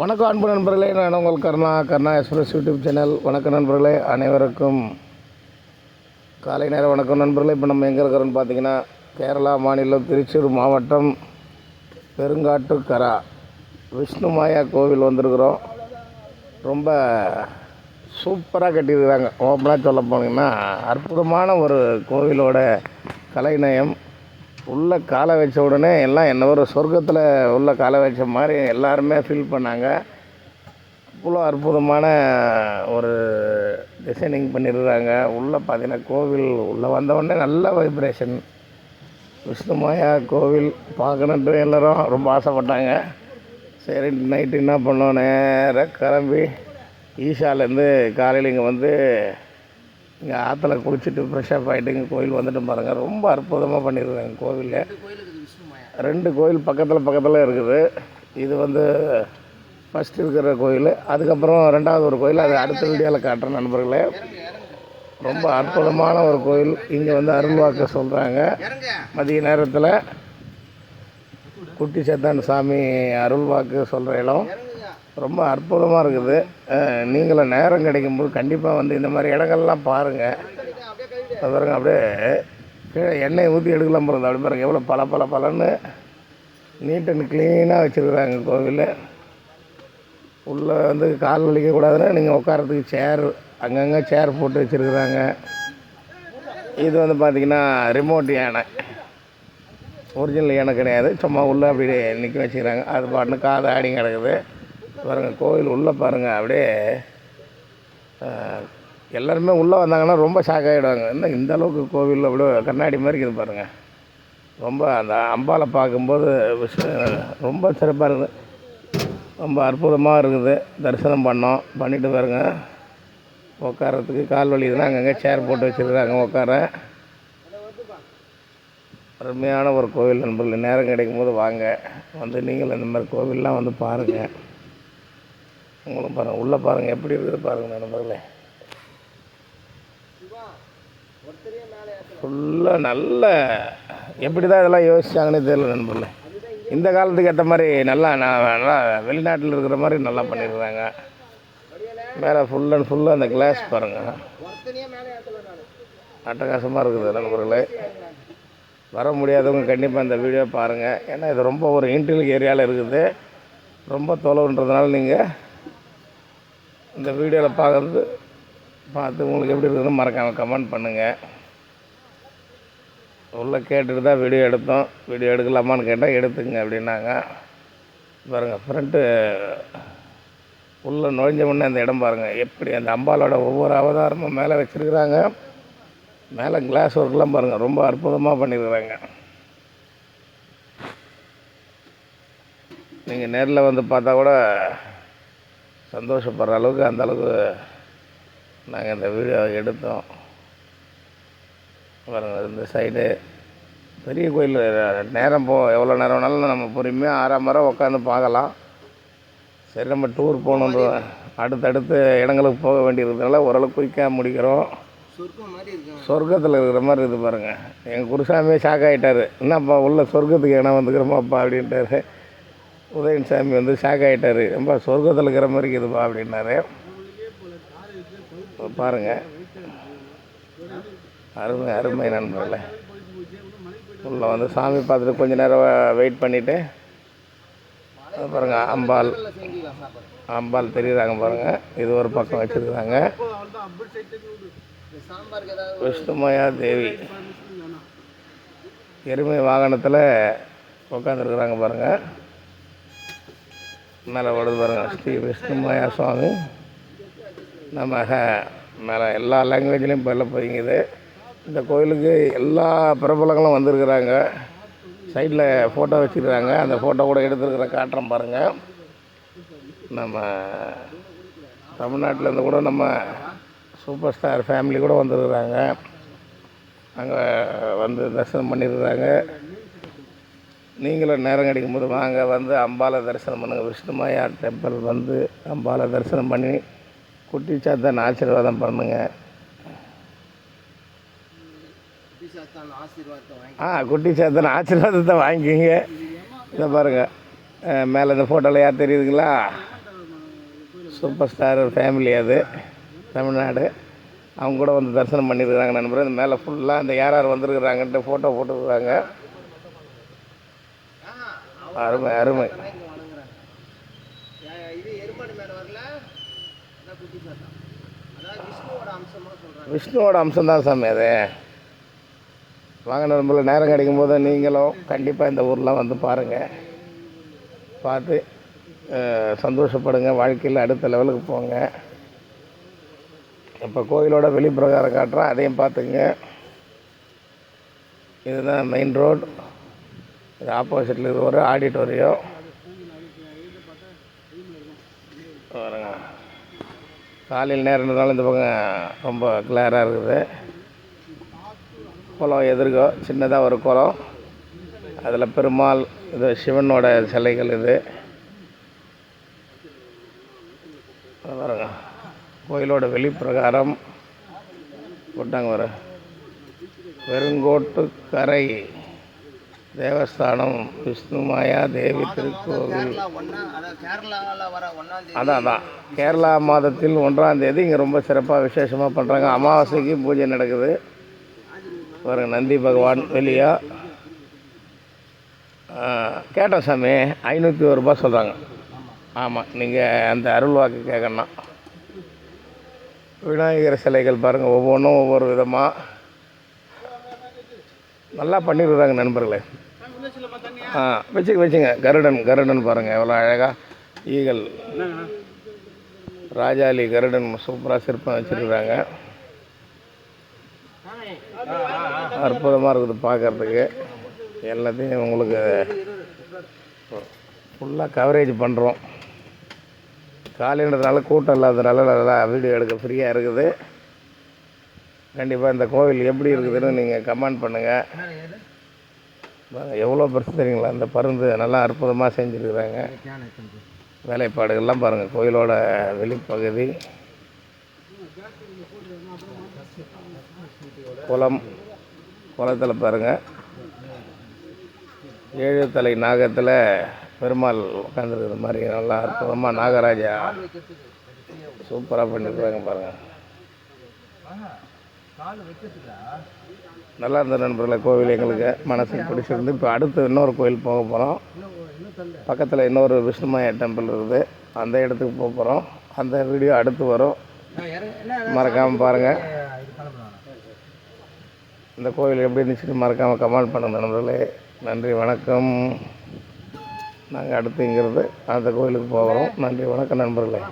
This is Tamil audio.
வணக்கம் அன்பு நண்பர்களே நான் உங்கள் Karna Karna express YouTube channel. வணக்கம் நண்பர்களே அனைவருக்கும் காலை நேரம் வணக்கம் நண்பர்களே. இப்போ நம்ம எங்கே இருக்கிறோன்னு பார்த்தீங்கன்னா கேரளா மாநிலம் திருச்சூர் மாவட்டம் பெருங்காட்டுக்கரா விஷ்ணுமாயா கோவில் வந்திருக்கிறோம். ரொம்ப சூப்பராக கட்டியிருக்கிறாங்க. ஓப்பனாக சொல்ல போனீங்கன்னா அற்புதமான ஒரு கோவிலோட கலைநயம். உள்ளே காலை வச்ச உடனே எல்லாம் என்ன ஒரு சொர்க்கத்தில் உள்ள காலை வச்ச மாதிரி எல்லாருமே ஃபீல் பண்ணாங்க. அவ்வளோ அற்புதமான ஒரு டிசைனிங் பண்ணிடுறாங்க உள்ளே பார்த்தீங்கன்னா கோவில் உள்ளே வந்தவுடனே நல்ல வைப்ரேஷன் விஷ்ணுமாயா கோவில் பார்க்கணுன்ட்டு எல்லோரும் ரொம்ப ஆசைப்பட்டாங்க. சரி நைட்டு என்ன பண்ணோம்? நேராக கிளம்பி ஈஷாலேருந்து காலையில் இங்கே வந்து இங்கே ஆற்றுல குளிச்சுட்டு ஃப்ரெஷ்ஷப் ஆகிட்டு இங்கே கோயில் வந்துட்டு பாருங்கள் ரொம்ப அற்புதமாக பண்ணியிருக்காங்க கோவிலில். ரெண்டு கோயில் பக்கத்தில் பக்கத்தில் இருக்குது. இது வந்து ஃபஸ்ட் இருக்கிற கோயில். அதுக்கப்புறம் ரெண்டாவது ஒரு கோயில். அது அடுத்த வீடியோவில் காட்டுறேன் நண்பர்களே. ரொம்ப அற்புதமான ஒரு கோயில். இங்கே வந்து அருள்வாக்கு சொல்கிறாங்க மதிய நேரத்தில் குட்டி சேத்தான் சாமி அருள்வாக்கு சொல்கிற இடம். ரொம்ப அற்புதமாக இருக்குது. நீங்களும் நேரம் கிடைக்கும்போது கண்டிப்பாக வந்து இந்த மாதிரி இடங்கள்லாம் பாருங்கள் அது பாருங்கள் அப்படியே கீழே எண்ணெய் ஊற்றி எடுக்கலாம் பாருங்க. அப்படி பாருங்கள் எவ்வளோ பல பல பலன்னு நீட் அண்ட் க்ளீனாக வச்சுருக்குறாங்க கோவில். உள்ளே வந்து கால் வலிக்கக்கூடாதுன்னா நீங்கள் உட்காரத்துக்கு சேர் அங்கங்கே சேர் போட்டு வச்சுருக்குறாங்க. இது வந்து பார்த்திங்கன்னா ரிமோட் யானை. ஒரிஜினல் யானை கிடையாது. சும்மா உள்ளே அப்படியே நிற்க வச்சுக்கிறாங்க. அது பாட்டுன்னு காது ஆடி கிடக்குது. பாருங்கள் கோவில் உள்ளே பாருங்கள் அப்படியே எல்லாருமே உள்ளே வந்தாங்கன்னா ரொம்ப ஷாக் ஆகிடுவாங்க என்ன இந்த அளவுக்கு கோவில் அப்படியே கண்ணாடி மாதிரி இருக்குது பாருங்கள் ரொம்ப அந்த அம்பாவை பார்க்கும்போது ரொம்ப சிறப்பாக இருக்குது. ரொம்ப அற்புதமாக இருக்குது. தரிசனம் பண்ணோம். பண்ணிட்டு பாருங்க. உட்காரத்துக்கு கால் வலி இதெல்லாம் அங்கங்கே சேர் போட்டு வச்சுருக்காங்க உட்கார அருமையான ஒரு கோவில் நண்பர்கள் நேரம் கிடைக்கும் போது வாங்க. வந்து நீங்கள் இந்த மாதிரி கோவிலெலாம் வந்து பாருங்கள் உங்களும் பாருங்கள் உள்ளே பாருங்கள் எப்படி இருக்குது பாருங்கள் நண்பர்களே ஃபுல்லாக நல்ல எப்படி தான் இதெல்லாம் யோசிச்சாங்கன்னே தெரியல நண்பர்களே. இந்த காலத்துக்கு ஏற்ற மாதிரி நல்லா நான் நல்லா வெளிநாட்டில் இருக்கிற மாதிரி நல்லா பண்ணியிருக்காங்க மேலே ஃபுல் அண்ட் ஃபுல்லாக அந்த கிளாஸ் பாருங்கள் அட்டகாசமாக இருக்குது நண்பர்களே. வர முடியாதவங்க கண்டிப்பாக இந்த வீடியோ பாருங்கள் ஏன்னா இது ரொம்ப ஒரு இன்டர்னல் ஏரியாவில் இருக்குது. ரொம்ப தொலைவுன்றதுனால நீங்கள் இந்த வீடியோவில் பார்க்குறது பார்த்து உங்களுக்கு எப்படி இருக்குதுன்னு மறக்காமல் கமெண்ட் பண்ணுங்கள் உள்ளே கேட்டுட்டு தான் வீடியோ எடுத்தோம். வீடியோ எடுக்கலாமான்னு கேட்டால் எடுத்துங்க அப்படின்னாங்க. பாருங்கள் ஃப்ரண்ட்டு உள்ளே நுழைஞ்ச உடனே அந்த இடம் பாருங்கள் எப்படி அந்த அம்பாலோட ஒவ்வொரு அவதாரமும் மேலே வச்சுருக்குறாங்க. மேலே கிளாஸ் ஒர்க்லாம் பாருங்கள் ரொம்ப அற்புதமாக பண்ணியிருக்கிறாங்க நீங்கள் நேரில் வந்து பார்த்தா கூட சந்தோஷப்படுற அளவுக்கு அந்த அளவுக்கு நாங்கள் இந்த வீடியோ எடுத்தோம். பாருங்க இந்த சைடு பெரிய கோயில் நேரம் போ எவ்வளோ நேரம் வேணாலும் நம்ம பொறுமையாக ஆறாம் மரம் உட்காந்து பார்க்கலாம். சரி நம்ம டூர் போகணுன்ற அடுத்தடுத்து இடங்களுக்கு போக வேண்டியிருக்கிறதுனால ஓரளவு குயிக்காக முடிக்கிறோம். சொர்க்கத்தில் இருக்கிற மாதிரி இருக்குது பாருங்கள் எங்கள் குருசாமியே ஷாக் ஆகிட்டாரு என்னப்பா உள்ள சொர்க்கத்துக்கு இடம் வந்துக்கிறோமாப்பா அப்படின்ட்டாரு. உதயன் சாமி வந்து ஷாக் ஆகிட்டார் ரொம்ப சொர்க்கத்தில் இருக்கிற மாதிரி இருக்குதுப்பா அப்படின்னாரு. இப்ப பாருங்க. அருமை அருமை நண்பர்களே. உள்ளே வந்து சாமி பார்த்துட்டு கொஞ்ச நேரம் வெயிட் பண்ணிவிட்டு அது பாருங்கள் அம்பாள். அம்பாள் தெரியுறாங்க பாருங்கள் இது ஒரு பக்கம் வச்சுருக்குறாங்க விஷ்ணுமயா தேவி. எருமை வாகனத்தில் உட்காந்துருக்குறாங்க பாருங்கள் மேலே ஓடுது பாருங்க. ஸ்ரீ விஷ்ணுமாயா சுவாமி. நம்ம மேலே எல்லா லாங்குவேஜ்லேயும் இப்போ எல்லாம் இந்த கோயிலுக்கு எல்லா பிரபலங்களும் வந்திருக்கிறாங்க. சைடில் ஃபோட்டோ வச்சுருக்காங்க. அந்த ஃபோட்டோ கூட எடுத்துருக்கிற காட்டுறோம் பாருங்கள் நம்ம தமிழ்நாட்டிலேருந்து கூட நம்ம சூப்பர் ஸ்டார் ஃபேமிலி கூட வந்துருக்குறாங்க. அங்கே வந்து தரிசனம் பண்ணியிருக்கிறாங்க நீங்களும் நேரம் கிடைக்கும் போது வாங்க வந்து அம்பாலை தரிசனம் பண்ணுங்கள் விஷ்ணுமாயா டெம்பிள் வந்து அம்பாலை தரிசனம் பண்ணி குட்டி சாத்தன் ஆசீர்வாதம் பண்ணுங்கள் ஆ குட்டி சாத்தன் ஆசீர்வாதத்தை வாங்கிக்கிங்க. இதை பாருங்கள் மேலே இந்த ஃபோட்டோவில் யார் தெரியுதுங்களா? சூப்பர் ஸ்டார் ஃபேமிலி அது தமிழ்நாடு. அவங்க கூட வந்து தரிசனம் பண்ணியிருக்கிறாங்க நண்பர். இந்த மேலே ஃபுல்லாக இந்த யார் யார் வந்திருக்கிறாங்கன்ட்டு ஃபோட்டோ போட்டுருக்குறாங்க அருமை அருமை இங்க வணங்குறாங்க ஏ- இது எருமாடு மேல வரல அதான் குட்டி சாத்தான் அதாவது விஷ்ணுவோட அம்சமா அம்சம்தான் சாமி அது. வாங்க நண்பர்கள் நேரம் கிடைக்கும் போது நீங்களும் கண்டிப்பாக இந்த ஊர்லாம் வந்து பாருங்கள் பார்த்து சந்தோஷப்படுங்க. வாழ்க்கையில் அடுத்த லெவலுக்கு போங்க. இப்போ கோயிலோட வெளிப்பிரகாரம் காட்டுறோம் அதையும் பார்த்துங்க இதுதான் மெயின் ரோடு இது ஆப்போசிட்டில் இது ஒரு ஆடிட்டோரியம் பாருங்க. காலையில் நேரம்னால இந்த பக்கம் ரொம்ப கிளியராக இருக்குது. குளம் எதிர்கோ சின்னதாக ஒரு குளம். அதில் பெருமாள் இது சிவனோட சிலைகள் இது. பாருங்க. கோயிலோட வெளிப்பிரகாரம். போட்டாங்க வர பெருங்கோட்டு கரை தேவஸ்தானம் விஷ்ணு மாயா தேவி திருக்கோவில். அதான் அதான் கேரளா மாதத்தில் ஒன்றாம் தேதி இங்கே ரொம்ப சிறப்பாக விசேஷமாக பண்ணுறாங்க அமாவாசைக்கு பூஜை நடக்குது. பாருங்க நந்தி பகவான் வெளியா. கேட்டோம் சாமி. ஐநூற்றி ஒரு ரூபா சொல்கிறாங்க ஆமாம் நீங்கள் அந்த அருள் வாக்கு கேட்கணும் விநாயகர் சிலைகள் பாருங்கள் ஒவ்வொன்றும் ஒவ்வொரு விதமாக நல்லா பண்ணியிருக்கிறாங்க நண்பர்களே. ஆ வச்சுக்க வச்சுங்க. கருடன் கருடன் பாருங்கள் எவ்வளோ அழகாக ஈகல். ராஜாளி கருடன் சூப்பராக சிற்பம் வச்சுருக்குறாங்க. அற்புதமாக இருக்குது பார்க்குறதுக்கு. எல்லாத்தையும் உங்களுக்கு ஃபுல்லாக கவரேஜ் பண்ணுறோம் காலைன்றதுனால கூட்டம் இல்லாததுனால நல்லா வீடியோ எடுக்க ஃப்ரீயாக இருக்குது. கண்டிப்பாக இந்த கோவில் எப்படி இருக்குதுன்னு நீங்கள் கமெண்ட் பண்ணுங்கள் எவ்வளோ பெருசு தெரியுங்களா? இந்த பருந்து நல்லா அற்புதமாக செஞ்சுருக்குறாங்க. வேலைப்பாடுகள்லாம் பாருங்கள் கோயிலோட வெளிப்பகுதி. குளம் குளத்தில் பாருங்கள் ஏழு தலை நாகத்தில் பெருமாள் உட்காந்துருக்குற மாதிரி நல்லா அற்புதமாக நாகராஜா சூப்பராக பண்ணியிருக்காங்க பாருங்கள் நல்லா இருந்த நண்பர்களே கோவில் எங்களுக்கு மனசுக்கு பிடிச்சிருந்து இப்போ அடுத்து இன்னொரு கோயில் போக போகிறோம் பக்கத்தில் இன்னொரு விஷ்ணுமாயா டெம்பிள் இருக்குது. அந்த இடத்துக்கு போக போகிறோம் அந்த வீடியோ அடுத்து வரும். மறக்காமல் பாருங்கள் இந்த கோயில் எப்படி இருந்துச்சுன்னு மறக்காமல் கமெண்ட் பண்ணுங்க நண்பர்களே. நன்றி வணக்கம். நாங்கள் அடுத்து இங்கிறது அந்த கோயிலுக்கு போகிறோம் நன்றி வணக்கம் நண்பர்களே.